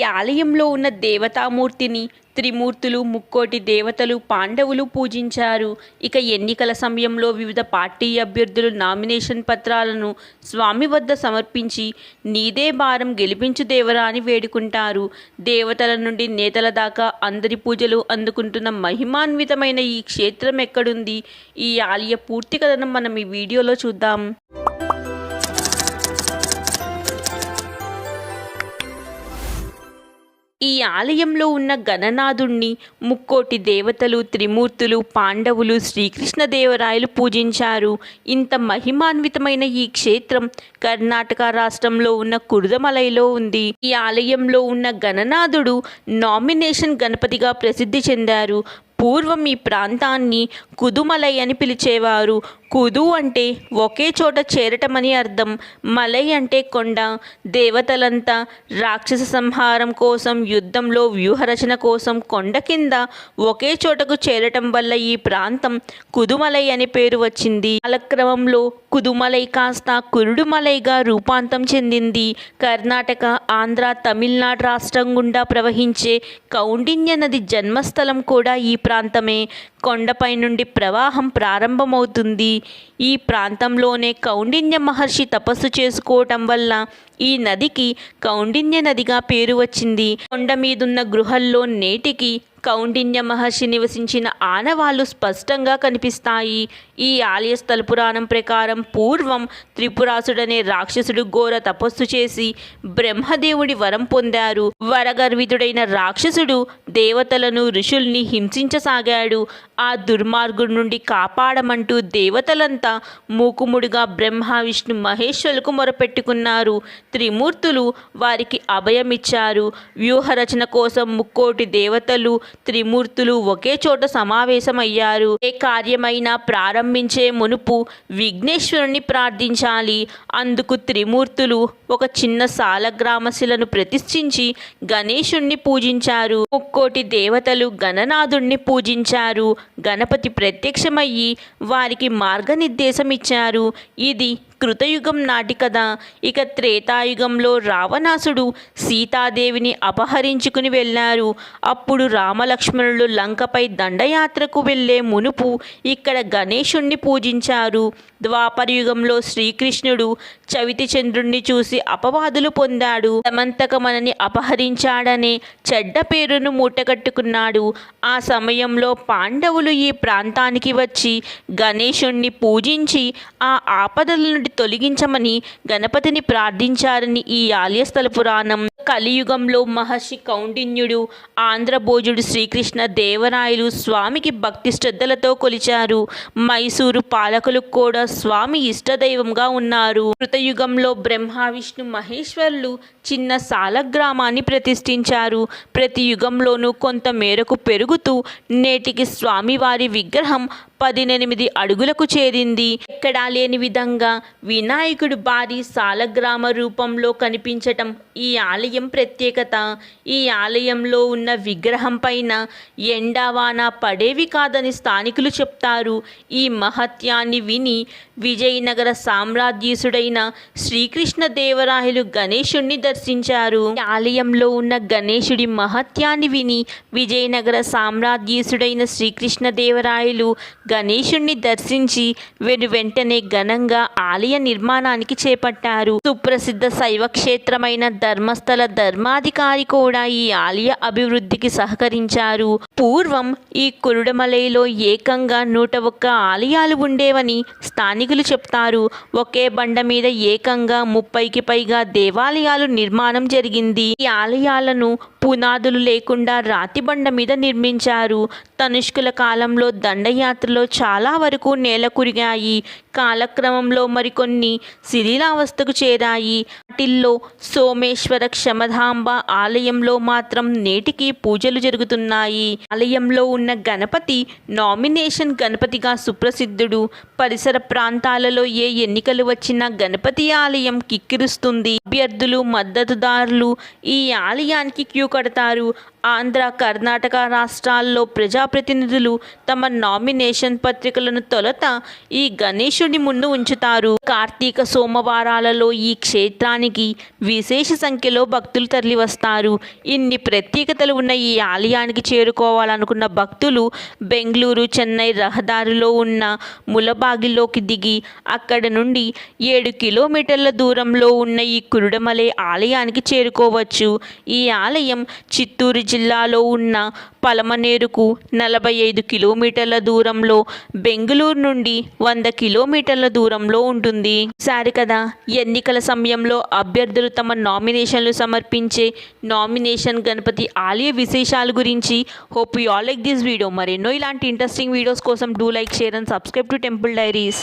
ఈ ఆలయంలో ఉన్న దేవతామూర్తిని త్రిమూర్తులు ముక్కోటి దేవతలు పాండవులు పూజించారు. ఇక ఎన్నికల సమయంలో వివిధ పార్టీ అభ్యర్థులు నామినేషన్ పత్రాలను స్వామి వద్ద సమర్పించి నీదే భారం గెలిపించు దేవరా అని వేడుకుంటారు. దేవతల నుండి నేతల దాకా అందరి పూజలు అందుకుంటున్న మహిమాన్వితమైన ఈ క్షేత్రం ఎక్కడుంది? ఈ ఆలయ పూర్తి కథనం మనం ఈ వీడియోలో చూద్దాం. ఈ ఆలయంలో ఉన్న గణనాథుణ్ణి ముక్కోటి దేవతలు త్రిమూర్తులు పాండవులు శ్రీకృష్ణదేవరాయలు పూజించారు. ఇంత మహిమాన్వితమైన ఈ క్షేత్రం కర్ణాటక రాష్ట్రంలో ఉన్న కురుదమలైలో ఉంది. ఈ ఆలయంలో ఉన్న గణనాథుడు నామినేషన్ గణపతిగా ప్రసిద్ధి చెందారు. పూర్వం ఈ ప్రాంతాన్ని కుదుమలై అని పిలిచేవారు. కుదు అంటే ఒకే చోట చేరటమని అర్థం. మలై అంటే కొండ. దేవతలంతా రాక్షస సంహారం కోసం యుద్ధంలో వ్యూహరచన కోసం కొండ కింద ఒకే చోటకు చేరటం వల్ల ఈ ప్రాంతం కుదుమలై అనే పేరు వచ్చింది. కాలక్రమంలో కుదుమలై కాస్త కురుడుమలైగా రూపాంతం చెందింది. కర్ణాటక ఆంధ్ర తమిళనాడు రాష్ట్రం గుండా ప్రవహించే కౌండిన్య నది జన్మస్థలం కూడా ఈ ప్రాంతమే. కొండపై నుండి ప్రవాహం ప్రారంభమవుతుంది. ఈ ప్రాంతంలోనే కౌండిన్య మహర్షి తపస్సు చేసుకోవటం వల్ల ఈ నదికి కౌండిన్య నదిగా పేరు వచ్చింది. కొండ మీదున్న గృహల్లో నేటికి కౌండిన్య మహర్షి నివసించిన ఆనవాళ్ళు స్పష్టంగా కనిపిస్తాయి. ఈ ఆలయ స్థలపురాణం ప్రకారం పూర్వం త్రిపురాసుడనే రాక్షసుడు ఘోర తపస్సు చేసి బ్రహ్మదేవుడి వరం పొందారు. వరగర్వితుడైన రాక్షసుడు దేవతలను ఋషుల్ని హింసించసాగాడు. ఆ దుర్మార్గుడి నుండి కాపాడమంటూ దేవతలంతా మూకుముడిగా బ్రహ్మ విష్ణు మహేశ్వరులకు మొరపెట్టుకున్నారు. త్రిమూర్తులు వారికి అభయమిచ్చారు. వ్యూహరచన కోసం ముక్కోటి దేవతలు త్రిమూర్తులు ఒకే చోట సమావేశమయ్యారు. ఏ కార్యమైనా ప్రారంభించే మునుపు విఘ్నేశ్వరుణ్ణి ప్రార్థించాలి. అందుకు త్రిమూర్తులు ఒక చిన్న సాలగ్రామశిలను ప్రతిష్ఠించి గణేశుణ్ణి పూజించారు. ముక్కోటి దేవతలు గణనాథుణ్ణి పూజించారు. గణపతి ప్రత్యక్షమయ్యి వారికి మార్గనిర్దేశం ఇచ్చారు ఇది కృతయుగం నాటి కదా. ఇక త్రేతాయుగంలో రావణాసుడు సీతాదేవిని అపహరించుకుని వెళ్ళారు. అప్పుడు రామలక్ష్మణులు లంకపై దండయాత్రకు వెళ్ళే మునుపు ఇక్కడ గణేశుణ్ణి పూజించారు. ద్వాపరయుగంలో శ్రీకృష్ణుడు చవితి చంద్రుణ్ణి చూసి అపవాదులు పొందాడు. సమంతకమనని అపహరించాడనే చెడ్డ పేరును మూటగట్టుకున్నాడు. ఆ సమయంలో పాండవులు ఈ ప్రాంతానికి వచ్చి గణేశుణ్ణి పూజించి ఆ ఆపదల నుండి తొలగించమని గణపతిని ప్రార్థించారని ఈ ఆలయస్థల పురాణం. కలియుగంలో మహర్షి కౌండిన్యుడు ఆంధ్రభోజుడు శ్రీకృష్ణ దేవరాయలు స్వామికి భక్తి శ్రద్ధలతో కొలిచారు. మైసూరు పాలకులు కూడా స్వామి ఇష్టదైవంగా ఉన్నారు. కృతయుగంలో బ్రహ్మ విష్ణు మహేశ్వరులు చిన్న సాల గ్రామాన్ని ప్రతిష్ఠించారు. ప్రతి యుగంలోనూ కొంత మేరకు పెరుగుతూ నేటికి స్వామివారి విగ్రహం పదినెనిమిది అడుగులకు చేరింది. ఎక్కడా లేని విధంగా వినాయకుడు భారీ సాలగ్రామ రూపంలో కనిపించటం ఈ ఆలయం ప్రత్యేకత. ఈ ఆలయంలో ఉన్న విగ్రహం పైన ఎండావాన పడేవి కాదని స్థానికులు చెప్తారు. ఈ మహత్యాన్ని విని విజయనగర సామ్రాజ్యసుడైన శ్రీకృష్ణదేవరాయలు గణేశుణ్ణి దర్శించారు. ఆలయంలో ఉన్న గణేశుడి మహత్యాన్ని విని విజయనగర సామ్రాజ్యసుడైన శ్రీకృష్ణదేవరాయలు గణేశుణ్ణి దర్శించి వెను వెంటనే ఘనంగా ఆలయ నిర్మాణానికి చేపట్టారు. సుప్రసిద్ధ శైవ క్షేత్రమైన ధర్మస్థల ధర్మాధికారి కూడా ఈ ఆలయ అభివృద్ధికి సహకరించారు. పూర్వం ఈ కురుడమలైలో ఏకంగా నూట ఒక్క ఆలయాలు ఉండేవని స్థానికులు చెప్తారు. ఒకే బండ మీద ఏకంగా ముప్పైకి పైగా దేవాలయాలు నిర్మాణం జరిగింది. ఈ ఆలయాలను పునాదులు లేకుండా రాతి బండ మీద నిర్మించారు. తనుష్కుల కాలంలో దండయాత్రలో చాలా వరకు నేల కురిగాయి. కాలక్రమంలో మరికొన్ని శిథిలావస్థకు చేరాయి. వాటిల్లో సోమేశ్వర క్షమధాంబ ఆలయంలో మాత్రం నేటికి పూజలు జరుగుతున్నాయి. ఆలయంలో ఉన్న గణపతి నామినేషన్ గణపతిగా సుప్రసిద్ధుడు. పరిసర ప్రాంతాలలో ఏ ఎన్నికలు వచ్చినా గణపతి ఆలయం కిక్కిరుస్తుంది. అభ్యర్థులు మద్దతుదారులు ఈ ఆలయానికి క్యూ కడతారు. ఆంధ్ర కర్ణాటక రాష్ట్రాల్లో ప్రజాప్రతినిధులు తమ నామినేషన్ పత్రికలను తొలత ఈ గణేష్ గణేశుని ముందు ఉంచుతారు. కార్తీక సోమవారాలలో ఈ క్షేత్రానికి విశేష సంఖ్యలో భక్తులు తరలివస్తారు. ఇన్ని ప్రత్యేకతలు ఉన్న ఈ ఆలయానికి చేరుకోవాలనుకున్న భక్తులు బెంగళూరు చెన్నై రహదారిలో ఉన్న ములబాగిలోకి దిగి అక్కడ నుండి ఏడు కిలోమీటర్ల దూరంలో ఉన్న ఈ కురుడమలై ఆలయానికి చేరుకోవచ్చు. ఈ ఆలయం చిత్తూరు జిల్లాలో ఉన్న పలమనేరుకు నలభై ఐదు కిలోమీటర్ల దూరంలో బెంగళూరు నుండి వంద కిలోమీటర్ల దూరంలో ఉంటుంది. సారి కదా. ఎన్నికల సమయంలో అభ్యర్థులు తమ నామినేషన్లు సమర్పించే నామినేషన్ గణపతి ఆలయ విశేషాల గురించి hope you all like this video. మరెన్నో ఇలాంటి ఇంట్రెస్టింగ్ వీడియోస్ కోసం do like share and subscribe to temple diaries.